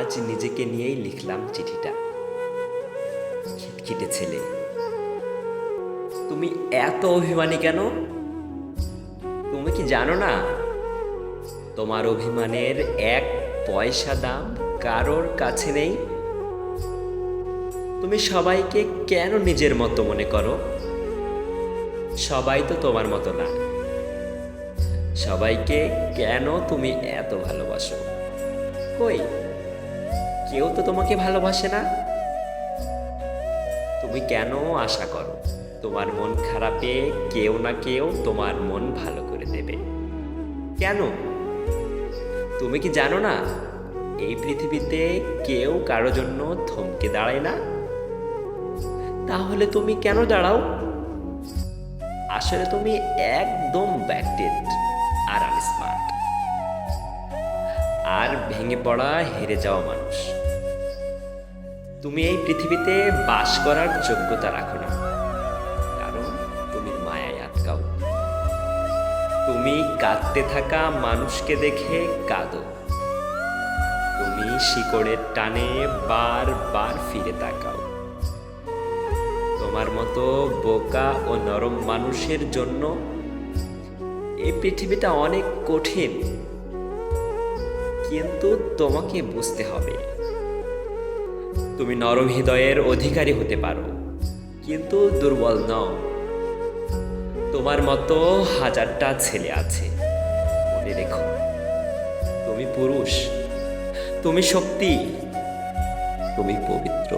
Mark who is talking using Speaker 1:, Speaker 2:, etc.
Speaker 1: আজ নিজেকে নিয়েই লিখলাম চিঠিটা। খিটখিটে ছেলে। তুমি এত অভিমানী কেন? তুমি কি জানো না? তোমার অভিমানের এক পয়সা দাম কারোর কাছে নেই? তুমি সবাইকে কেন নিজের মতো মনে করো? সবাই তো তোমার মতো না। সবাইকে কেন তুমি এত ভালোবাসো? কই? কেউ তো তোমাকে ভালোবাসে না। তুমি কেন আশা করো? তোমার মন খারাপে কেউ না কেউ তোমার মন ভালো করে দেবে। কেন? তুমি কি জানো না, এই পৃথিবীতে কেউ কারও জন্য থমকে দাঁড়ায় না? তাহলে তুমি কেন দাঁড়াও? আসলে তুমি একদম ব্যাকটেড আর আনস্মার্ট। আর ভেঙে পড়া হেরে যাওয়া মানুষ। তুমি এই পৃথিবীতে বাস করার যোগ্যতা রাখো না। কারণ তুমি মায়ায় আটকাও। তুমি কাঁদতে থাকা মানুষকে দেখে কাঁদো। তুমি শিকড়ের টানে বার বার ফিরে তাকাও। তোমার মতো বোকা ও নরম মানুষের জন্য এই পৃথিবীটা অনেক কঠিন। কিন্তু তোমাকে বুঝতে হবে তুমি নরম হৃদয়ের অধিকারী হতে পারো। কিন্তু দুর্বল নও। তোমার মতো হাজারটা ছেলে আছে। মনে রেখো, তুমি পুরুষ, তুমি শক্তি, তুমি পবিত্র।